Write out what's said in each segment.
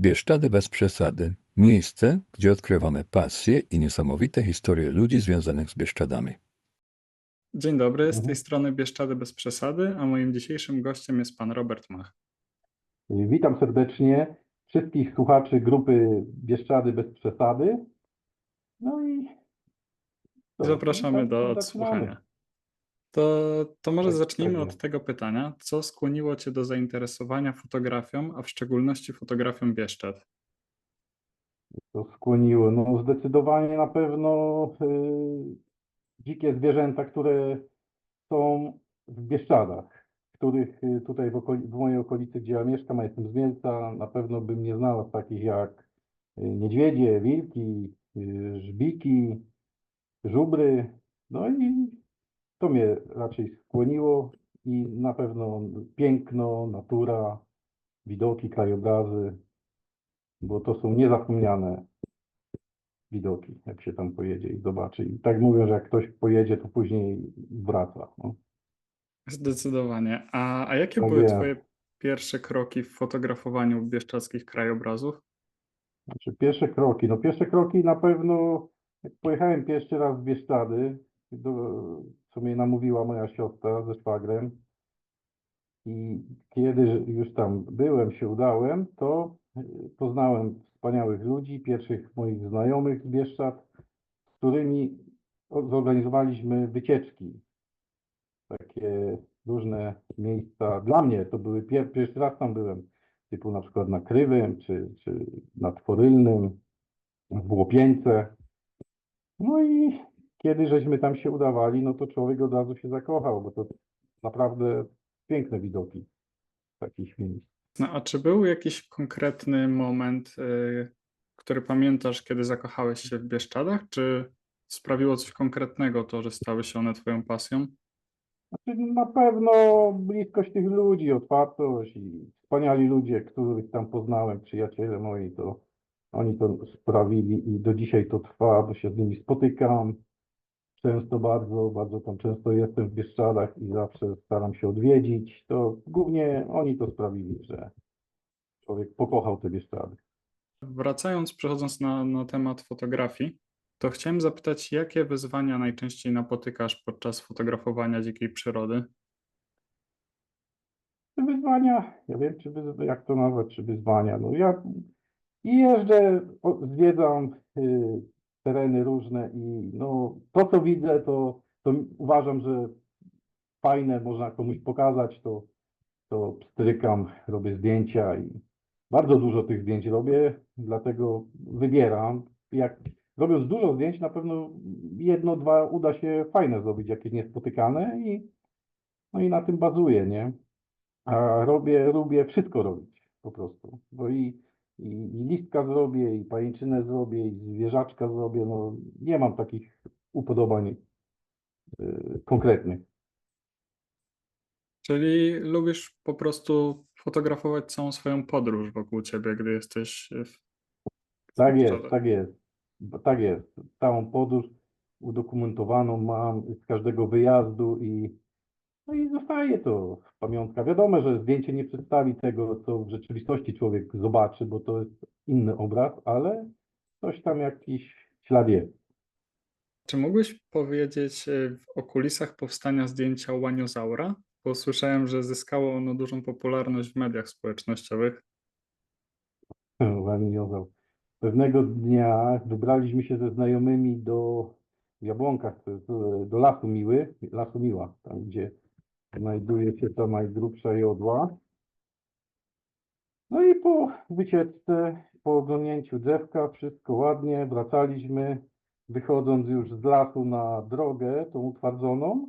Bieszczady bez przesady. Miejsce, gdzie odkrywamy pasje i niesamowite historie ludzi związanych z Bieszczadami. Dzień dobry, z Mhm. tej strony Bieszczady bez przesady, a moim dzisiejszym gościem jest pan Robert Mach. Witam serdecznie wszystkich słuchaczy grupy Bieszczady bez przesady. No i? Zapraszamy No, do odsłuchania. To, to może Tak, zacznijmy od tego pytania. Co skłoniło cię do zainteresowania fotografią, a w szczególności fotografią Bieszczad? To skłoniło. No zdecydowanie na pewno y, dzikie zwierzęta, które są w Bieszczadach, których y, tutaj w, okoli, w mojej okolicy, gdzie ja mieszkam, a jestem z Mielca, na pewno bym nie znalazł takich jak y, niedźwiedzie, wilki, y, żbiki, żubry. No i to mnie raczej skłoniło i na pewno piękno, natura, widoki, krajobrazy, bo to są niezapomniane widoki, jak się tam pojedzie i zobaczy. I tak mówią, że jak ktoś pojedzie, to później wraca. No. Zdecydowanie. A, a jakie Tak były jest. twoje pierwsze kroki w fotografowaniu bieszczadzkich krajobrazów? Znaczy pierwsze kroki. No pierwsze kroki na pewno, jak pojechałem pierwszy raz w Bieszczady, do, co mnie namówiła moja siostra ze szwagrem i kiedy już tam byłem, się udałem, to y, poznałem wspaniałych ludzi, pierwszych moich znajomych z Bieszczad, z którymi zorganizowaliśmy wycieczki. Takie różne miejsca. Dla mnie to były pier pierwszy raz tam byłem, typu na przykład na Krywym, czy, czy nad Forylnym, w Łopieńce. No i kiedy żeśmy tam się udawali, no to człowiek od razu się zakochał, bo to naprawdę piękne widoki takich miejsc. No, a czy był jakiś konkretny moment, y, który pamiętasz, kiedy zakochałeś się w Bieszczadach? Czy sprawiło coś konkretnego to, że stały się one twoją pasją? Znaczy, na pewno bliskość tych ludzi, otwartość i wspaniali ludzie, których tam poznałem, przyjaciele moi, to oni to sprawili i do dzisiaj to trwa, bo się z nimi spotykam często bardzo, bardzo tam często jestem w Bieszczadach i zawsze staram się odwiedzić. To głównie oni to sprawili, że człowiek pokochał te Bieszczady. Wracając, przechodząc na, na temat fotografii, to chciałem zapytać, jakie wyzwania najczęściej napotykasz podczas fotografowania dzikiej przyrody? Czy wyzwania? Ja wiem, czy wyz... jak to nazwać, czy wyzwania. No ja jeżdżę, zwiedzam y, tereny różne i no to, co widzę, to, to uważam, że fajne, można komuś pokazać, to, to pstrykam, robię zdjęcia i bardzo dużo tych zdjęć robię, dlatego wybieram. Jak robiąc dużo zdjęć, na pewno jedno, dwa uda się fajne zrobić, jakieś niespotykane i no i na tym bazuję, nie? A robię, lubię wszystko robić po prostu. Bo i, i, i listka zrobię, i pajęczynę zrobię, i zwierzaczka zrobię. No, nie mam takich upodobań y, konkretnych. Czyli lubisz po prostu fotografować całą swoją podróż wokół ciebie, gdy jesteś w... Tak jest, tak jest. Tak jest. Całą podróż udokumentowaną mam z każdego wyjazdu i, no i zostaje to pamiątka. Wiadomo, że zdjęcie nie przedstawi tego, co w rzeczywistości człowiek zobaczy, bo to jest inny obraz, ale coś tam jakiś ślad jest. Czy mógłbyś powiedzieć y, o kulisach powstania zdjęcia łaniozaura? Bo słyszałem, że zyskało ono dużą popularność w mediach społecznościowych. Waniliował. Pewnego dnia wybraliśmy się ze znajomymi do Jabłonkach, e, do Lasu Miły, Lasu Miła, tam gdzie znajduje się ta najgrubsza jodła. No i po wycieczce, po oglądnięciu drzewka, wszystko ładnie, wracaliśmy, wychodząc już z lasu na drogę, tą utwardzoną,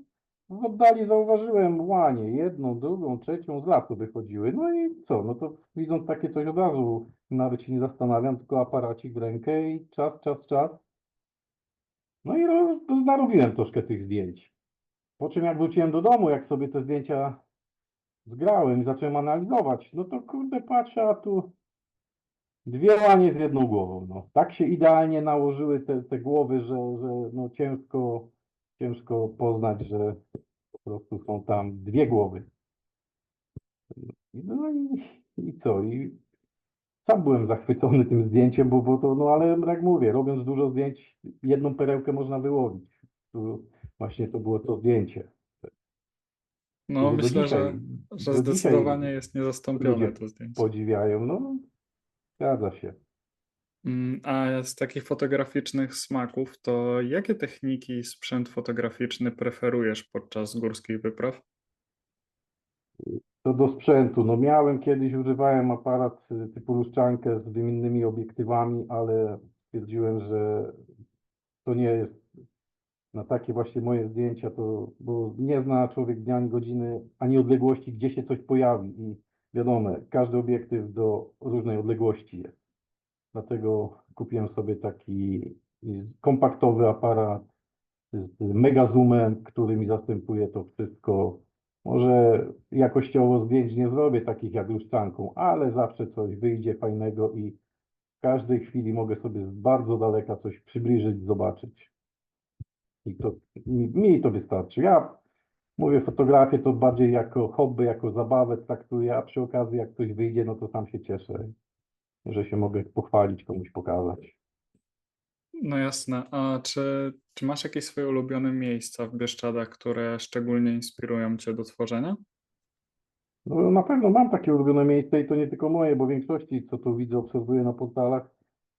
w oddali zauważyłem łanie, jedną, drugą, trzecią z lasu wychodziły. No i co, no to widząc takie coś od razu, nawet się nie zastanawiam, tylko aparacik w rękę i czas, czas, czas. No i narobiłem troszkę tych zdjęć. Po czym jak wróciłem do domu, jak sobie te zdjęcia zgrałem i zacząłem analizować, no to kurde patrzę, a tu dwie łanie z jedną głową. No. Tak się idealnie nałożyły te, te głowy, że, że no ciężko, ciężko poznać, że po prostu są tam dwie głowy. No i, i co? I sam byłem zachwycony tym zdjęciem, bo, bo to, no ale jak mówię, robiąc dużo zdjęć, jedną perełkę można wyłowić. Tu właśnie to było to zdjęcie. No, myślę, że, dzisiaj- że do zdecydowanie jest niezastąpione to zdjęcie. Podziwiają, no zgadza się. Mm, A z takich fotograficznych smaków, to jakie techniki i sprzęt fotograficzny preferujesz podczas górskich wypraw? Co do sprzętu, no miałem kiedyś, używałem aparat y, typu lustrzankę z wymiennymi obiektywami, ale stwierdziłem, że to nie jest na takie właśnie moje zdjęcia, to, bo nie zna człowiek dnia ani godziny, ani odległości, gdzie się coś pojawi i wiadomo, każdy obiektyw do różnej odległości jest. Dlatego kupiłem sobie taki kompaktowy aparat z mega zoomem, który mi zastępuje to wszystko. Może jakościowo zdjęć nie zrobię takich jak lustrzanką, ale zawsze coś wyjdzie fajnego i w każdej chwili mogę sobie z bardzo daleka coś przybliżyć, zobaczyć. I to mi, mi to wystarczy. Ja mówię fotografię to bardziej jako hobby, jako zabawę traktuję, a przy okazji jak coś wyjdzie, no to sam się cieszę, że się mogę pochwalić, komuś pokazać. No jasne. A czy, czy masz jakieś swoje ulubione miejsca w Bieszczadach, które szczególnie inspirują cię do tworzenia? No na pewno mam takie ulubione miejsce i to nie tylko moje, bo w większości, co tu widzę, obserwuję na portalach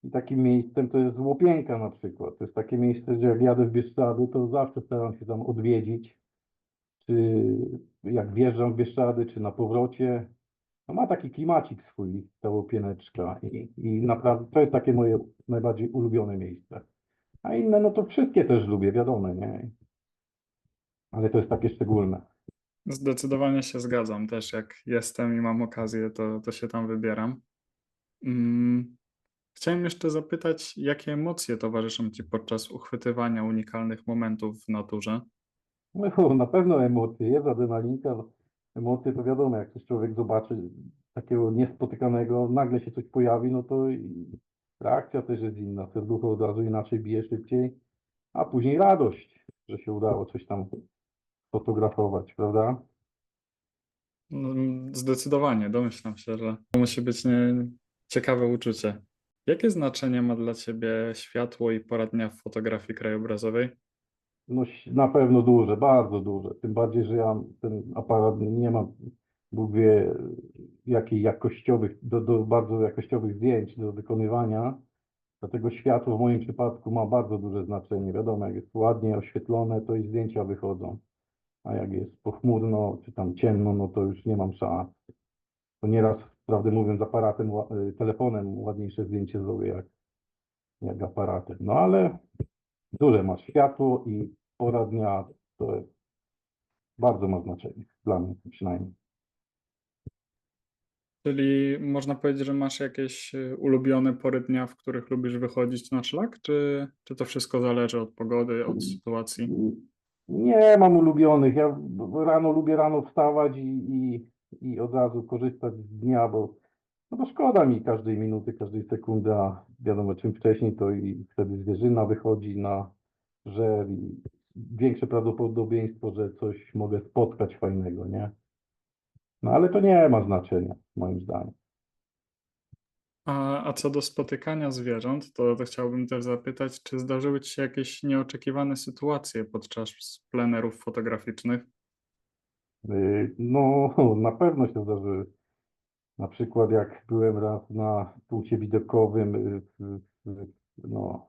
i takim miejscem to jest Łopienka na przykład. To jest takie miejsce, że jak jadę w Bieszczady, to zawsze staram się tam odwiedzić. Czy jak wjeżdżam w Bieszczady, czy na powrocie. No ma taki klimacik swój, ta Łopieneczka i, i naprawdę to jest takie moje najbardziej ulubione miejsce. A inne, no to wszystkie też lubię, wiadomo, nie? Ale to jest takie szczególne. Zdecydowanie się zgadzam. Też jak jestem i mam okazję, to, to się tam wybieram. Mm, Chciałem jeszcze zapytać, jakie emocje towarzyszą ci podczas uchwytywania unikalnych momentów w naturze? No, na pewno emocje, jest adrenalinka, emocje to wiadomo, jak coś człowiek zobaczy takiego niespotykanego, nagle się coś pojawi, no to reakcja też jest inna, serducho od razu inaczej bije szybciej, a później radość, że się udało coś tam fotografować, prawda? No, Zdecydowanie, domyślam się, że to musi być nie, ciekawe uczucie. Jakie znaczenie ma dla ciebie światło i pora dnia w fotografii krajobrazowej? No na pewno duże, bardzo duże, tym bardziej, że ja ten aparat nie mam, Bóg wie, jakich jakościowych, do, do bardzo jakościowych zdjęć do wykonywania, dlatego światło w moim przypadku ma bardzo duże znaczenie. Wiadomo, jak jest ładnie oświetlone, to i zdjęcia wychodzą, a jak jest pochmurno, czy tam ciemno, no to już nie mam szans. To nieraz, prawdę mówiąc, aparatem, y, telefonem ładniejsze zdjęcie zrobię jak, jak aparatem. No ale duże ma światło i pora dnia to jest, bardzo ma znaczenie, dla mnie przynajmniej. Czyli można powiedzieć, że masz jakieś y, ulubione pory dnia, w których lubisz wychodzić na szlak, czy, czy to wszystko zależy od pogody, od sytuacji? Nie mam ulubionych. Ja rano lubię rano wstawać i, i, i od razu korzystać z dnia, bo, no bo szkoda mi każdej minuty, każdej sekundy, a wiadomo czym wcześniej to i wtedy zwierzyna wychodzi na żer i większe prawdopodobieństwo, że coś mogę spotkać fajnego, nie? No ale to nie ma znaczenia, moim zdaniem. A, a co do spotykania zwierząt, to, to chciałbym też zapytać, czy zdarzyły ci się jakieś nieoczekiwane sytuacje podczas plenerów fotograficznych? Y, No, na pewno się zdarzyły. Na przykład jak byłem raz na punkcie widokowym, y, w, w, no,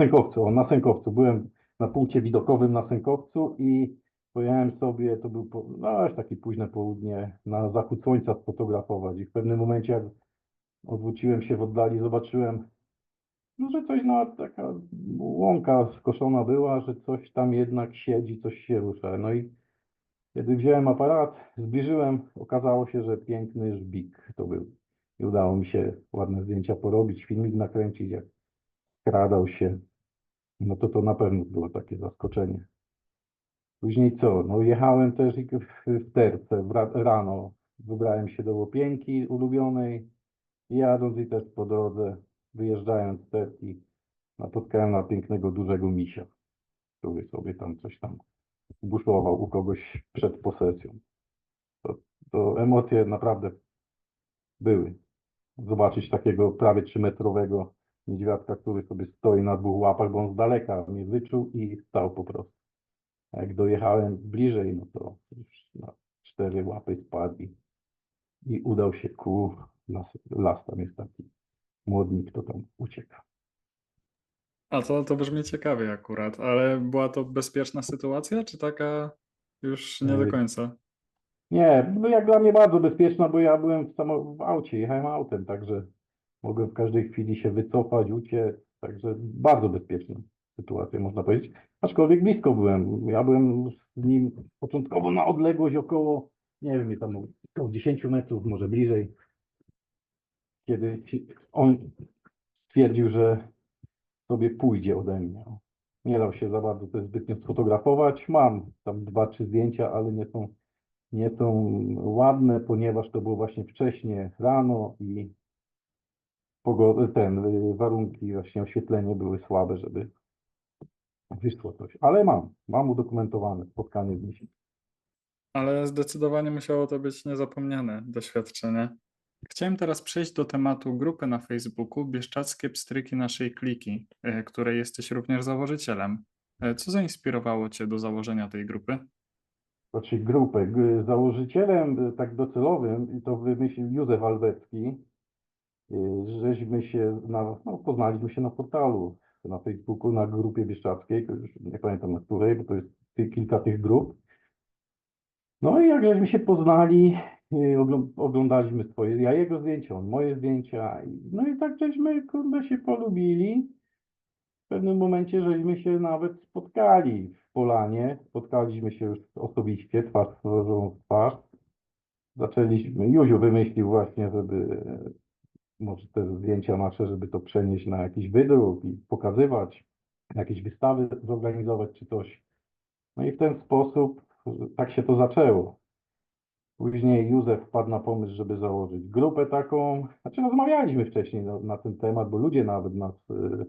Sękowcu, na Sękowcu. Byłem na punkcie widokowym na Sękowcu i pojechałem sobie, to był no, już takie późne południe, na zachód słońca sfotografować i w pewnym momencie jak odwróciłem się w oddali, zobaczyłem, no, że coś, no, taka łąka skoszona była, że coś tam jednak siedzi, coś się rusza. No i kiedy wziąłem aparat, zbliżyłem, okazało się, że piękny żbik to był. I udało mi się ładne zdjęcia porobić, filmik nakręcić, jak skradał się. No to to na pewno było takie zaskoczenie. Później co? No jechałem też w, terce rano. Wybrałem się do Łopienki ulubionej. Jadąc i też po drodze, wyjeżdżając z terki, napotkałem na pięknego, dużego misia, który sobie tam coś tam buszował u kogoś przed posesją. To to emocje naprawdę były. Zobaczyć takiego prawie trzymetrowego niedźwiadka, który sobie stoi na dwóch łapach, bo on z daleka mnie wyczuł i stał po prostu. A jak dojechałem bliżej, no to już na cztery łapy spadł i, i udał się ku las, las. Tam jest taki młodnik, to tam ucieka. A to, to brzmi ciekawie akurat, ale była to bezpieczna sytuacja, czy taka już nie do Ej. końca? Nie, no jak dla mnie bardzo bezpieczna, bo ja byłem w, samo, w aucie, jechałem autem, także mogłem w każdej chwili się wycofać, uciec, także bardzo bezpieczna sytuacja, można powiedzieć. Aczkolwiek blisko byłem. Ja byłem z nim początkowo na odległość około, nie wiem, tam około 10 metrów, może bliżej, kiedy on stwierdził, że sobie pójdzie ode mnie. Nie dał się za bardzo zbytnio sfotografować. Mam tam dwa, trzy zdjęcia, ale nie są nie są ładne, ponieważ to było właśnie wcześnie rano i pogoda, ten, warunki, właśnie oświetlenie były słabe, żeby wyszło coś. Ale mam, mam udokumentowane spotkanie z misiem. Ale zdecydowanie musiało to być niezapomniane doświadczenie. Chciałem teraz przejść do tematu grupy na Facebooku Bieszczackie Pstryki Naszej Kliki, e, której jesteś również założycielem. E, Co zainspirowało Cię do założenia tej grupy? Znaczy grupę. Założycielem y, tak docelowym i to wymyślił Józef Albecki. Y, Żeśmy się, na, no, poznaliśmy się na portalu, na Facebooku, na grupie bieszczackiej, to już nie pamiętam na której, bo to jest ty- kilka tych grup. No i jak żeśmy się poznali, y, oglą- oglądaliśmy swoje, ja jego zdjęcia, on moje zdjęcia, no i tak żeśmy kurde się polubili. W pewnym momencie żeśmy się nawet spotkali w Polanie, spotkaliśmy się już osobiście, twarz w twarz. Zaczęliśmy, Józiu wymyślił właśnie, żeby może te zdjęcia nasze, żeby to przenieść na jakiś wydruk i pokazywać, jakieś wystawy zorganizować czy coś. No i w ten sposób tak się to zaczęło. Później Józef wpadł na pomysł, żeby założyć grupę taką. Znaczy rozmawialiśmy wcześniej na, na ten temat, bo ludzie nawet nas, e,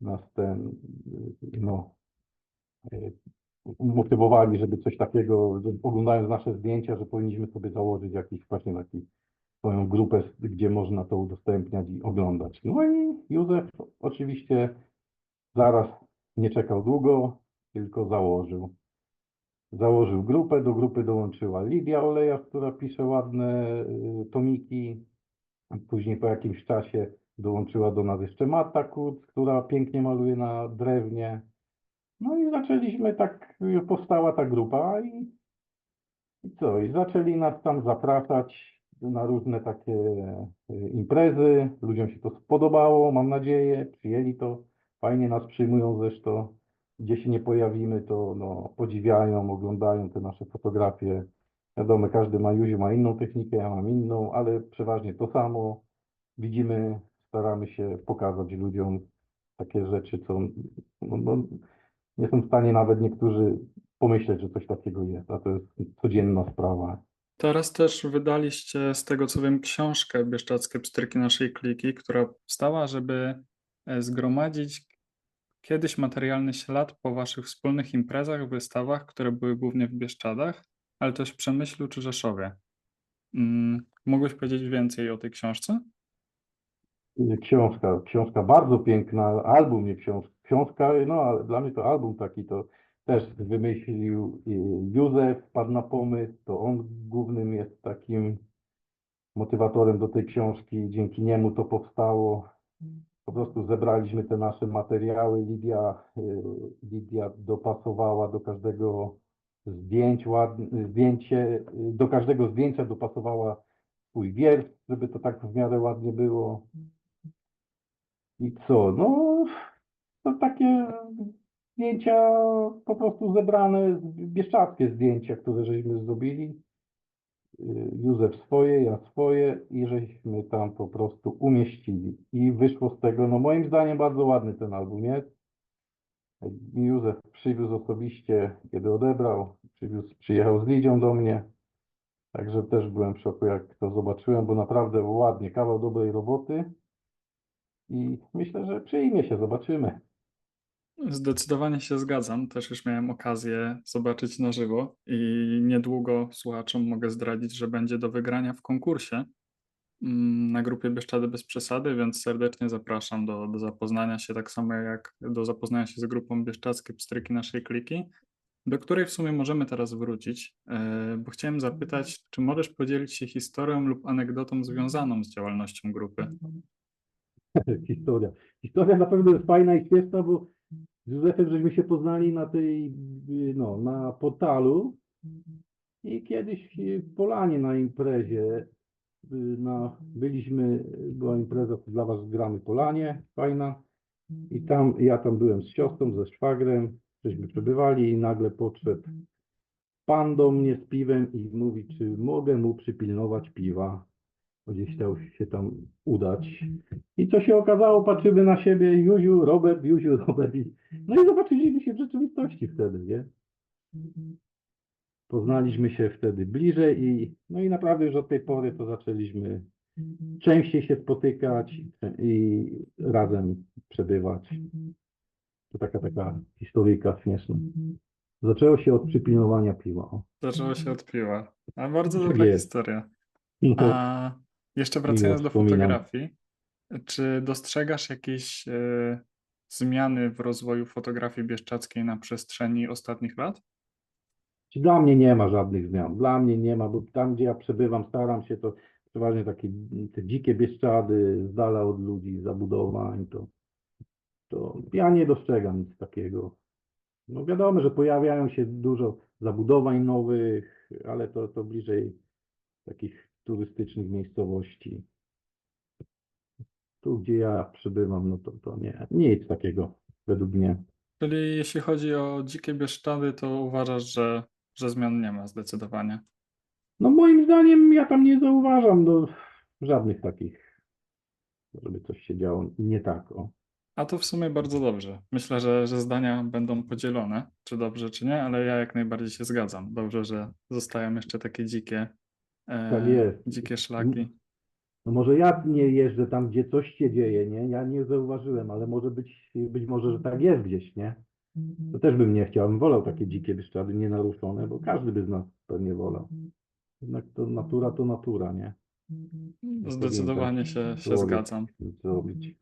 nas ten, e, no, e, motywowali, żeby coś takiego, oglądając nasze zdjęcia, że powinniśmy sobie założyć jakiś właśnie taki swoją grupę, gdzie można to udostępniać i oglądać. No i Józef oczywiście zaraz nie czekał długo, tylko założył. Założył grupę, do grupy dołączyła Lidia Oleja, która pisze ładne y, tomiki. Później po jakimś czasie dołączyła do nas jeszcze Marta Kuc, która pięknie maluje na drewnie. No i zaczęliśmy tak, y, powstała ta grupa i, i co? I zaczęli nas tam zapraszać na różne takie y, imprezy. Ludziom się to spodobało, mam nadzieję, przyjęli to. Fajnie nas przyjmują zresztą. Gdzie się nie pojawimy, to no, podziwiają, oglądają te nasze fotografie. Wiadomo, każdy ma, Józiu ma inną technikę, ja mam inną, ale przeważnie to samo. Widzimy, staramy się pokazać ludziom takie rzeczy, co no, no, nie są w stanie nawet niektórzy pomyśleć, że coś takiego jest, a to jest codzienna sprawa. Teraz też wydaliście, z tego co wiem, książkę Bieszczackie Pstryki Naszej Kliki, która powstała, żeby e, zgromadzić kiedyś materialny ślad po waszych wspólnych imprezach, wystawach, które były głównie w Bieszczadach, ale też w Przemyślu czy Rzeszowie. Mm, Mógłbyś powiedzieć więcej o tej książce? Książka, książka bardzo piękna, album nie książka. Książka, no ale dla mnie to album taki to też wymyślił y, Józef, wpadł na pomysł, to on głównym jest takim motywatorem do tej książki, dzięki niemu to powstało. Po prostu zebraliśmy te nasze materiały, Lidia, y, Lidia dopasowała do każdego zdjęć, zdjęcie, do każdego zdjęcia dopasowała swój wiersz, żeby to tak w miarę ładnie było. I co? No, to takie zdjęcia po prostu zebrane, bieszczackie zdjęcia, które żeśmy zrobili. Y, Józef swoje, ja swoje i żeśmy tam po prostu umieścili. I wyszło z tego, no moim zdaniem bardzo ładny ten album jest. Józef przywiózł osobiście, kiedy odebrał, przywiózł, przyjechał z Lidzią do mnie. Także też byłem w szoku, jak to zobaczyłem, bo naprawdę ładnie, kawał dobrej roboty. I myślę, że przyjmie się, zobaczymy. Zdecydowanie się zgadzam. Też już miałem okazję zobaczyć na żywo i niedługo słuchaczom mogę zdradzić, że będzie do wygrania w konkursie mm, na grupie Bieszczady bez przesady, więc serdecznie zapraszam do, do zapoznania się, tak samo jak do zapoznania się z grupą Bieszczadzkie Pstryki naszej kliki, do której w sumie możemy teraz wrócić, e, bo chciałem zapytać, czy możesz podzielić się historią lub anegdotą związaną z działalnością grupy? Historia. Historia na pewno jest fajna i śmieszna, bo z Józefem żeśmy się poznali na tej, no, na portalu. I kiedyś w Polanie na imprezie, y, na, byliśmy, była impreza dla was gramy Polanie, fajna. I tam, ja tam byłem z siostrą, ze szwagrem, żeśmy przebywali i nagle podszedł pan do mnie z piwem i mówi, czy mogę mu przypilnować piwa, gdzieś chciał się tam udać. I co się okazało, patrzymy na siebie, Juziu, Robert, Juziu, Robert. No i zobaczyliśmy się w rzeczywistości wtedy, nie? Poznaliśmy się wtedy bliżej i no i naprawdę już od tej pory to zaczęliśmy częściej się spotykać i razem przebywać. To taka taka historyjka śmieszna. Zaczęło się od przypilnowania piwa. Zaczęło się od piła. A bardzo Tak dobra jest. historia. No to A jeszcze wracając do wspominam. fotografii, czy dostrzegasz jakieś e, zmiany w rozwoju fotografii bieszczackiej na przestrzeni ostatnich lat? Dla mnie nie ma żadnych zmian. Dla mnie nie ma, bo tam, gdzie ja przebywam, staram się, to przeważnie takie te dzikie bieszczady, z dala od ludzi, zabudowań, to, to ja nie dostrzegam nic takiego. No wiadomo, że pojawiają się dużo zabudowań nowych, ale to, to bliżej takich turystycznych miejscowości. Tu, gdzie ja przebywam, no to, to nie, nic takiego według mnie. Czyli jeśli chodzi o dzikie bieszczady, to uważasz, że, że zmian nie ma zdecydowanie. No moim zdaniem ja tam nie zauważam no, żadnych takich, żeby coś się działo nie tak. O. A to w sumie bardzo dobrze. Myślę, że, że zdania będą podzielone, czy dobrze, czy nie, ale ja jak najbardziej się zgadzam. Dobrze, że zostają jeszcze takie dzikie, Tak jest. dzikie szlaki. No może ja nie jeżdżę tam, gdzie coś się dzieje, nie? Ja nie zauważyłem, ale może być, być może, że tak jest gdzieś, nie? To też bym nie chciał, bym wolał takie dzikie bieszczady nienaruszone, bo każdy by z nas pewnie wolał. Jednak to natura to natura, nie? Zdecydowanie się, się człowiek zgadzam. Zrobić.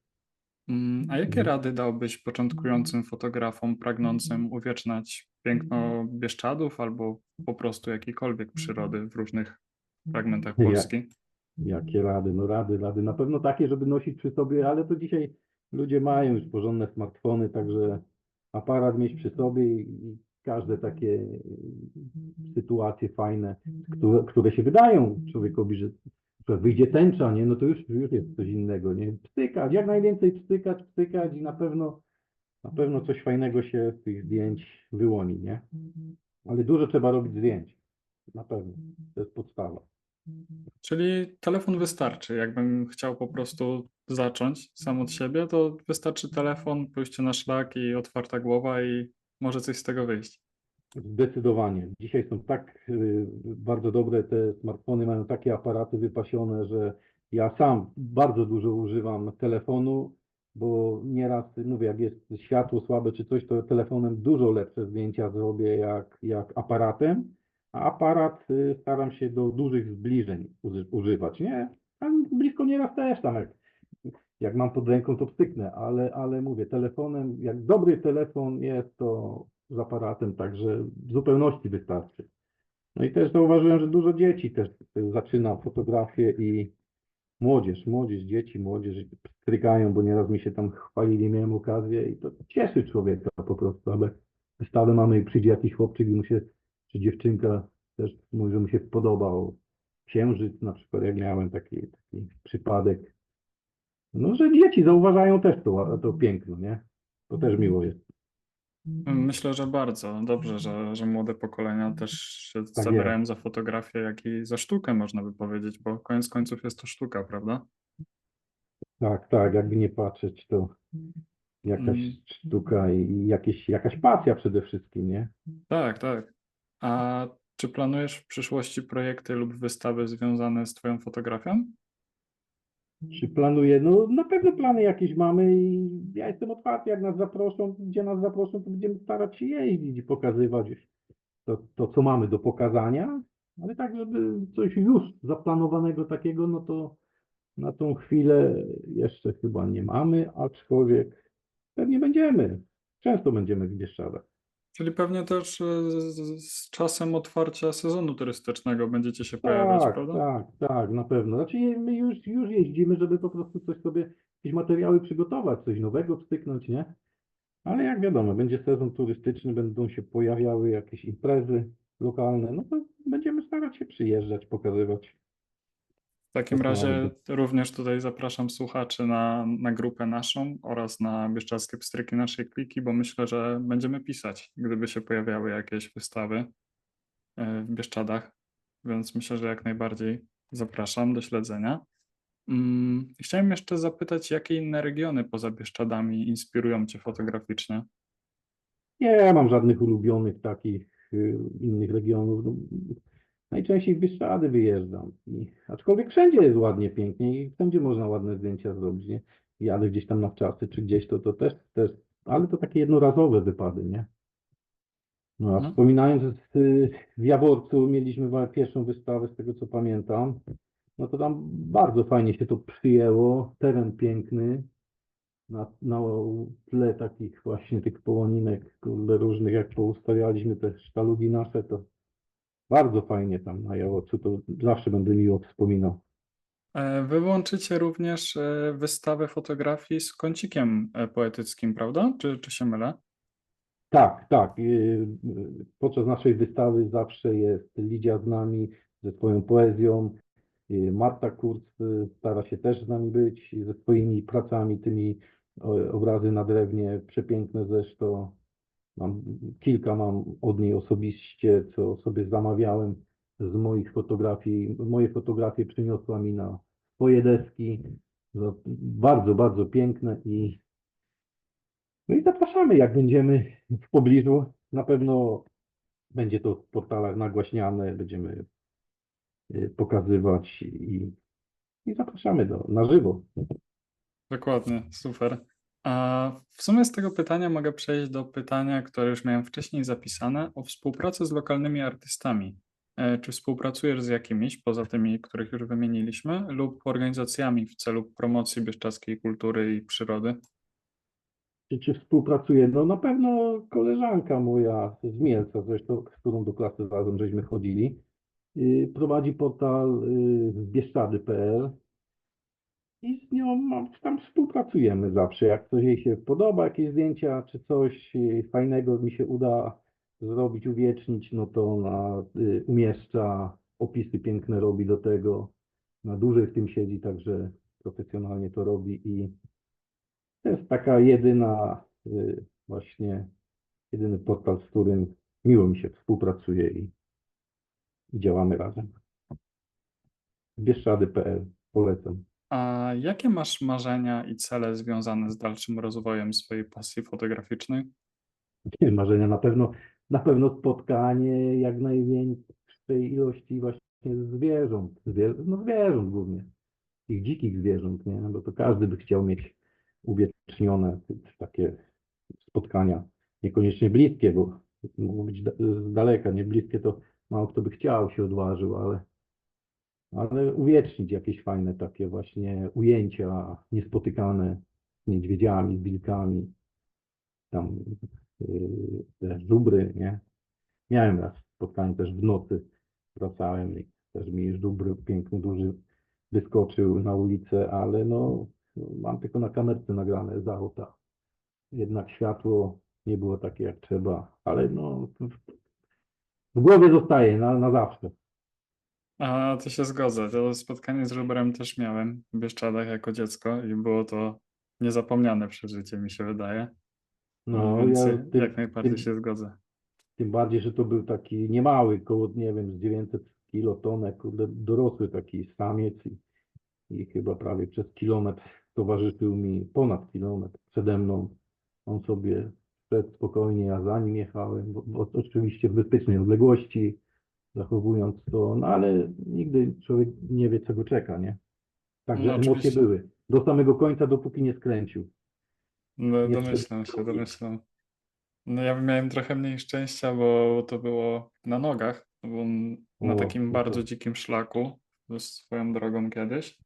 Mm, A jakie Mhm. rady dałbyś początkującym fotografom pragnącym uwieczniać piękno Bieszczadów albo po prostu jakiejkolwiek przyrody w różnych fragmentach Polski? Jakie rady? No rady, rady. Na pewno takie, żeby nosić przy sobie, ale to dzisiaj ludzie mają już porządne smartfony, także aparat mieć przy sobie i każde takie sytuacje fajne, które, które się wydają człowiekowi, że, że wyjdzie tęcza, nie? No to już, już jest coś innego, nie? Pstykać, jak najwięcej pstykać, pstykać i na pewno, na pewno coś fajnego się z tych zdjęć wyłoni, nie? Ale dużo trzeba robić zdjęć. Na pewno. To jest podstawa. Czyli telefon wystarczy. Jakbym chciał po prostu zacząć sam od siebie, to wystarczy telefon, pójście na szlak i otwarta głowa i może coś z tego wyjść. Zdecydowanie. Dzisiaj są tak y, bardzo dobre te smartfony, mają takie aparaty wypasione, że ja sam bardzo dużo używam telefonu, bo nieraz, mówię, jak jest światło słabe czy coś, to telefonem dużo lepsze zdjęcia zrobię jak, jak aparatem, a aparat y, staram się do dużych zbliżeń uży- używać, nie? A blisko nieraz też tam, jak, jak mam pod ręką, to pstyknę, ale, ale mówię, telefonem, jak dobry telefon jest, to z aparatem, także w zupełności wystarczy. No i też zauważyłem, że dużo dzieci też zaczyna fotografię i młodzież, młodzież, dzieci, młodzież strykają, bo nieraz mi się tam chwalili, miałem okazję i to cieszy człowieka po prostu, ale wystawę mamy przyjdzie jakiś chłopczyk i mu się, czy dziewczynka też mówi, że mu się podobał księżyc na przykład, jak miałem taki, taki przypadek. No, że dzieci zauważają też to, to piękno, nie? To też miło jest. Myślę, że bardzo dobrze, że, że młode pokolenia też się Tak zabierają za fotografię, jak i za sztukę, można by powiedzieć, bo koniec końców jest to sztuka, prawda? Tak, tak, jakby nie patrzeć, to jakaś Mm. sztuka i jakieś, jakaś pasja przede wszystkim, nie? Tak, tak. A czy planujesz w przyszłości projekty lub wystawy związane z Twoją fotografią? Czy planuję? No na pewno plany jakieś mamy i ja jestem otwarty, jak nas zaproszą, gdzie nas zaproszą, to będziemy starać się jeździć i pokazywać to, to co mamy do pokazania, ale tak, żeby coś już zaplanowanego takiego, no to na tą chwilę jeszcze chyba nie mamy, aczkolwiek pewnie będziemy. Często będziemy w Bieszczadach. Czyli pewnie też e, z, czasem otwarcia sezonu turystycznego będziecie się pojawiać, Tak, prawda? tak, tak, na pewno. Znaczy my już, już jeździmy, żeby po prostu coś sobie, jakieś materiały przygotować, coś nowego wstyknąć, nie? Ale jak wiadomo, będzie sezon turystyczny, będą się pojawiały jakieś imprezy lokalne, no to będziemy starać się przyjeżdżać, pokazywać. W takim To razie również tutaj zapraszam słuchaczy na, na grupę naszą oraz na bieszczadzkie pstryki naszej kliki, bo myślę, że będziemy pisać, gdyby się pojawiały jakieś wystawy e, w Bieszczadach, więc myślę, że jak najbardziej zapraszam do śledzenia. Mm, Chciałem jeszcze zapytać, jakie inne regiony poza Bieszczadami inspirują Cię fotograficznie? Nie mam żadnych ulubionych takich y, innych regionów. Najczęściej w Bieszczady wyjeżdżam. I, aczkolwiek wszędzie jest ładnie, pięknie i wszędzie można ładne zdjęcia zrobić, nie? Jadę gdzieś tam na wczasy czy gdzieś, to, to też, też, ale to takie jednorazowe wypady, nie? No a Mhm. wspominając, y, w Jaworcu mieliśmy pierwszą wystawę, z tego co pamiętam, no to tam bardzo fajnie się to przyjęło, teren piękny, na, na tle takich właśnie tych połoninek różnych, jak poustawialiśmy te sztalugi nasze, to bardzo fajnie tam na Jaworcu, to zawsze będę miło wspominał. E, Wy łączycie również e, wystawę fotografii z kącikiem e, poetyckim, prawda? Czy, czy się mylę? Tak, tak. Podczas naszej wystawy zawsze jest Lidia z nami ze swoją poezją. Marta Kurz stara się też z nami być ze swoimi pracami, tymi obrazy na drewnie, przepiękne zresztą. Mam, kilka mam od niej osobiście, co sobie zamawiałem z moich fotografii. Moje fotografie przyniosła mi na swoje deski. No, Bardzo, bardzo piękne i no i zapraszamy, jak będziemy w pobliżu. Na pewno będzie to w portalach nagłaśniane, będziemy y, pokazywać i, i zapraszamy do, na żywo. Dokładnie, super. A w sumie z tego pytania mogę przejść do pytania, które już miałem wcześniej zapisane, o współpracę z lokalnymi artystami. E, Czy współpracujesz z jakimiś, poza tymi, których już wymieniliśmy, lub organizacjami w celu promocji bieszczadzkiej kultury i przyrody? Czy, czy współpracuje? No na pewno koleżanka moja z Mielca, zresztą z którą do klasy razem żeśmy chodzili, y, prowadzi portal y, bieszczady.pl i z nią mam, tam współpracujemy zawsze. Jak coś jej się podoba, jakieś zdjęcia czy coś fajnego mi się uda zrobić, uwiecznić, no to ona y, umieszcza, opisy piękne robi do tego. Na w tym siedzi, także profesjonalnie to robi i to jest taka jedyna y, właśnie, jedyny portal, z którym miło mi się współpracuje i, i działamy razem. Bieszczady.pl polecam. A jakie masz marzenia i cele związane z dalszym rozwojem swojej pasji fotograficznej? Nie, Marzenia na pewno, na pewno spotkanie jak największej ilości właśnie zwierząt, zwier no zwierząt głównie, tych dzikich zwierząt, nie, bo to każdy by chciał mieć uwiecznione takie spotkania, niekoniecznie bliskie, bo mogą być z daleka, nie bliskie to mało kto by chciał, się odważył, ale, ale uwiecznić jakieś fajne takie właśnie ujęcia niespotykane z niedźwiedziami, z wilkami, tam yy, te żubry, nie? Miałem raz spotkanie też w nocy, wracałem i też mi żubr piękny, duży wyskoczył na ulicę, ale no mam tylko na kamerce nagrane z auta. Jednak światło nie było takie jak trzeba, ale no w głowie zostaje na, na zawsze. A to się zgodzę. To spotkanie z żubrem też miałem w Bieszczadach jako dziecko i było to niezapomniane przeżycie, mi się wydaje. No, Więc ja jak tym, najbardziej tym, się zgodzę. tym bardziej, że to był taki niemały, koło, nie wiem, z 900 kilotonek, kurde, dorosły taki samiec i, i chyba prawie przez kilometr towarzyszył mi, ponad kilometr przede mną. On sobie szedł spokojnie, ja za nim jechałem, bo, bo oczywiście w bezpiecznej odległości, zachowując to, no ale nigdy człowiek nie wie, co go czeka, nie? Także No, emocje oczywiście. były. Do samego końca, dopóki nie skręcił. No, Jeszcze domyślam się, domyślam. No ja miałem trochę mniej szczęścia, bo to było na nogach. To było na O, takim no bardzo to- dzikim szlaku swoją drogą kiedyś.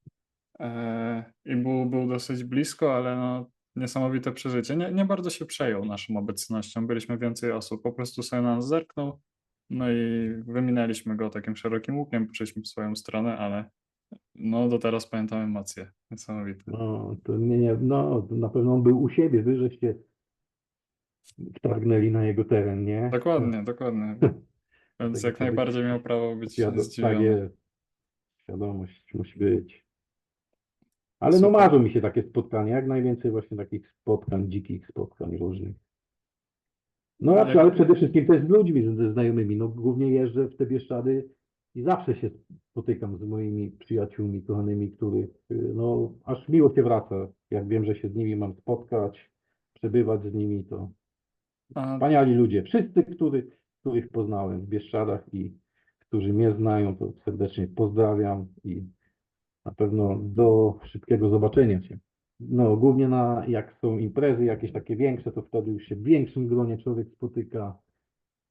E, I był, był dosyć blisko, ale no, niesamowite przeżycie. Nie, nie bardzo się przejął naszą obecnością. Byliśmy więcej osób. Po prostu sobie na nas zerknął. No i wyminęliśmy go takim szerokim łukiem, poszliśmy w swoją stronę, ale no do teraz pamiętam emocje. Niesamowite. No, to nie, nie, no, to na pewno on był u siebie, wy żeście wtargnęli na jego teren, nie? Dokładnie, dokładnie. Więc Tego jak trzeba być najbardziej miał prawo być Świado- tak zdziwiony. jest. Świadomość musi być. Ale no Super. marzą mi się takie spotkania, jak najwięcej właśnie takich spotkań, dzikich spotkań różnych. No raczej, ale przede wszystkim też z ludźmi, ze znajomymi. No głównie jeżdżę w te Bieszczady i zawsze się spotykam z moimi przyjaciółmi, kochanymi, których y, no aż miło się wraca. Jak wiem, że się z nimi mam spotkać, przebywać z nimi, to A Wspaniali ludzie. Wszyscy, który, których poznałem w Bieszczadach i którzy mnie znają, to serdecznie pozdrawiam i na pewno do szybkiego zobaczenia się. No, głównie na, jak są imprezy jakieś takie większe, to wtedy już się w większym gronie człowiek spotyka,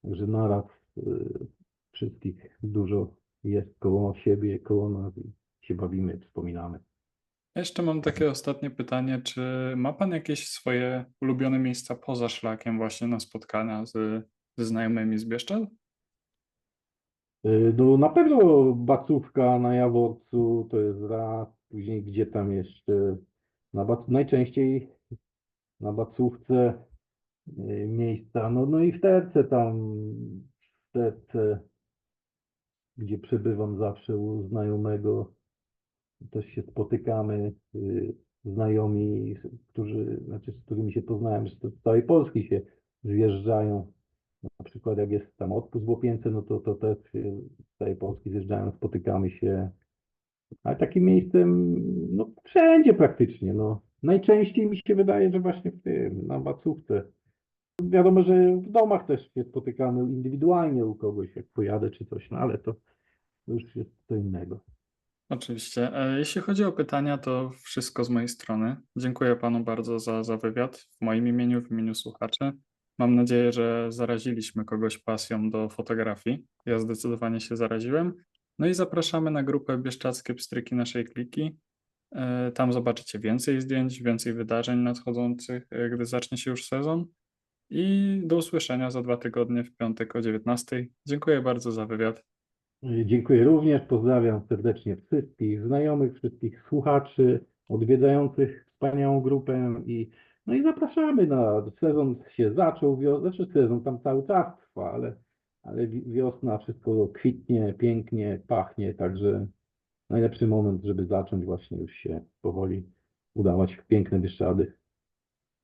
że naraz y, wszystkich dużo jest koło siebie, koło nas i się bawimy, wspominamy. jeszcze mam takie ostatnie pytanie. Czy ma Pan jakieś swoje ulubione miejsca poza szlakiem właśnie na spotkania z, ze znajomymi z Bieszczad? Y, No na pewno Bacówka na Jaworcu to jest raz, później gdzie tam jeszcze, na najczęściej na Bacówce y, miejsca, no, no i w Terce tam, w Terce, gdzie przebywam zawsze u znajomego, też się spotykamy, y, znajomi, którzy, znaczy z którymi się poznałem, z całej Polski się zjeżdżają. Na przykład jak jest tam odpust w Łopience, no to, to też się z całej Polski zjeżdżają, spotykamy się. Ale takim miejscem, no wszędzie praktycznie, no. Najczęściej mi się wydaje, że właśnie w tym, na Bacówce. Wiadomo, że w domach też się spotykamy indywidualnie u kogoś, jak pojadę czy coś, no ale to już jest co innego. Oczywiście. E, Jeśli chodzi o pytania, to wszystko z mojej strony. Dziękuję Panu bardzo za, za wywiad w moim imieniu, w imieniu słuchaczy. Mam nadzieję, że zaraziliśmy kogoś pasją do fotografii. Ja zdecydowanie się zaraziłem. No i zapraszamy na grupę Bieszczackie Pstryki naszej kliki. E, Tam zobaczycie więcej zdjęć, więcej wydarzeń nadchodzących, e, gdy zacznie się już sezon. I do usłyszenia za dwa tygodnie w piątek o 19. Dziękuję bardzo za wywiad. Dziękuję również. Pozdrawiam serdecznie wszystkich znajomych, wszystkich słuchaczy, odwiedzających wspaniałą grupę i no i zapraszamy na sezon się zaczął, znaczy sezon tam cały czas trwa, ale, ale wi- wiosna, wszystko kwitnie, pięknie, pachnie, także najlepszy moment, żeby zacząć właśnie już się powoli udawać w piękne Bieszczady.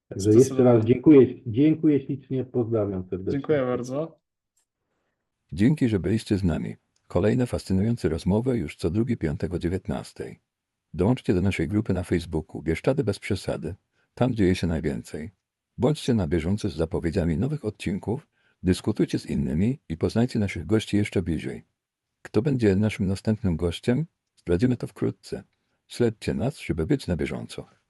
Także jeszcze raz dziękuję, dziękuję ślicznie, pozdrawiam serdecznie. Dziękuję bardzo. Dzięki, że byliście z nami. Kolejne fascynujące rozmowy już co drugi piątek o 19. Dołączcie do naszej grupy na Facebooku Bieszczady bez przesady. Tam dzieje się najwięcej. Bądźcie na bieżąco z zapowiedziami nowych odcinków, dyskutujcie z innymi i poznajcie naszych gości jeszcze bliżej. Kto będzie naszym następnym gościem? Zdradzimy to wkrótce. Śledźcie nas, żeby być na bieżąco.